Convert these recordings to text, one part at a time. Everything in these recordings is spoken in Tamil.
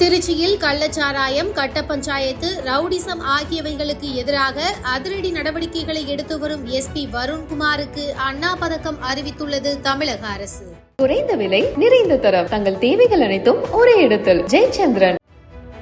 திருச்சியில் கள்ளச்சாராயம் கட்ட பஞ்சாயத்து ரவுடிசம் ஆகியவைகளுக்கு எதிராக அதிரடி நடவடிக்கைகளை எடுத்து வரும் எஸ்பி வருண்குமாருக்கு அண்ணா பதக்கம் அறிவித்துள்ளது தமிழக அரசு. குறைந்த விலை நிறைந்த தரம். தங்கள் தேவைகள் அனைத்தும் ஒரே இடத்தில். ஜெயச்சந்திரன்.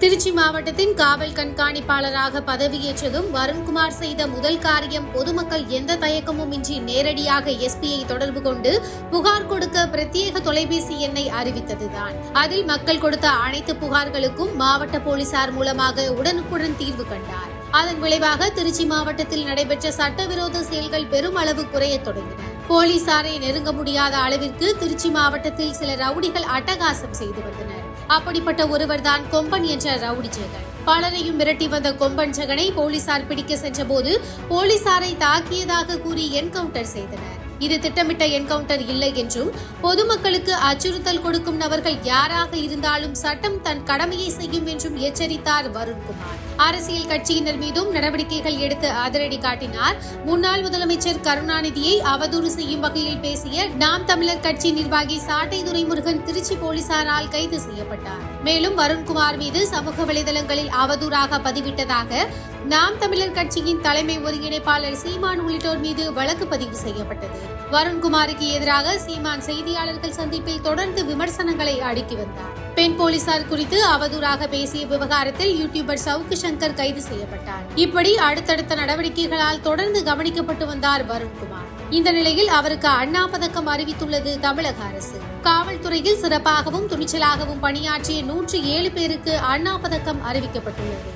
திருச்சி மாவட்டத்தின் காவல் கண்காணிப்பாளராக பதவியேற்றதும் வருண்குமார் செய்த முதல் காரியம் பொதுமக்கள் எந்த தயக்கமும் இன்றி நேரடியாக எஸ்பியை தொடர்பு கொண்டு புகார் கொடுக்க பிரத்யேக தொலைபேசி எண்ணை அறிவித்ததுதான். அதில் மக்கள் கொடுத்த அனைத்து புகார்களுக்கும் மாவட்ட போலீசார் மூலமாக உடனுக்குடன் தீர்வு கண்டார். அதன் விளைவாக திருச்சி மாவட்டத்தில் நடைபெற்ற சட்டவிரோத செயல்கள் பெருமளவு குறையத் தொடங்கின. போலீசாரை நெருங்க முடியாத அளவிற்கு திருச்சி மாவட்டத்தில் சில ரவுடிகள் அட்டகாசம் செய்து வந்தனர். அப்படிப்பட்ட ஒருவர்தான் கொம்பன் என்ற ரவுடி ஜெகன். பலரையும் மிரட்டி வந்த கொம்பன் ஜெகனை போலீசார் பிடிக்க சென்றபோது போலீசாரை தாக்கியதாக கூறி என்கவுண்டர் செய்தனர். இது திட்டமிட்ட என்கவுண்டர் இல்லை என்றும் பொதுமக்களுக்கு அச்சுறுத்தல் கொடுக்கும் நபர்கள் யாராக இருந்தாலும் சட்டம் தன் கடமையை செய்யும் என்றும் எச்சரித்தார் வருண்குமார். அரசியல் கட்சியினர் மீதும் நடவடிக்கைகள் எடுத்து அதிரடி காட்டினார். முன்னாள் முதலமைச்சர் கருணாநிதியை அவதூறு செய்யும் வகையில் பேசிய நாம் தமிழர் கட்சி நிர்வாகி சாட்டை துரைமுருகன் திருச்சி போலீசாரால் கைது செய்யப்பட்டார். மேலும் வருண்குமார் மீது சமூக வலைதளங்களில் அவதூறாக பதிவிட்டதாக நாம் தமிழர் கட்சியின் தலைமை ஒருங்கிணைப்பாளர் சீமான் உள்ளிட்டோர் மீது வழக்கு பதிவு செய்யப்பட்டது. வருண்குமாருக்கு எதிராக சீமான் செய்தியாளர்கள் சந்திப்பில் தொடர்ந்து விமர்சனங்களை அடுக்கி வந்தார். பெண் போலீசார் குறித்து அவதூறாக பேசிய விவகாரத்தில் யூடியூபர் சவுக்கு சங்கர் கைது செய்யப்பட்டார். இப்படி அடுத்தடுத்த நடவடிக்கைகளால் தொடர்ந்து கவனிக்கப்பட்டு வந்தார் வருண்குமார். இந்த நிலையில் அவருக்கு அண்ணா பதக்கம் அறிவித்துள்ளது தமிழக அரசு. காவல்துறையில் சிறப்பாகவும் துணிச்சலாகவும் பணியாற்றிய நூற்றி ஏழு பேருக்கு அண்ணா பதக்கம் அறிவிக்கப்பட்டுள்ளது.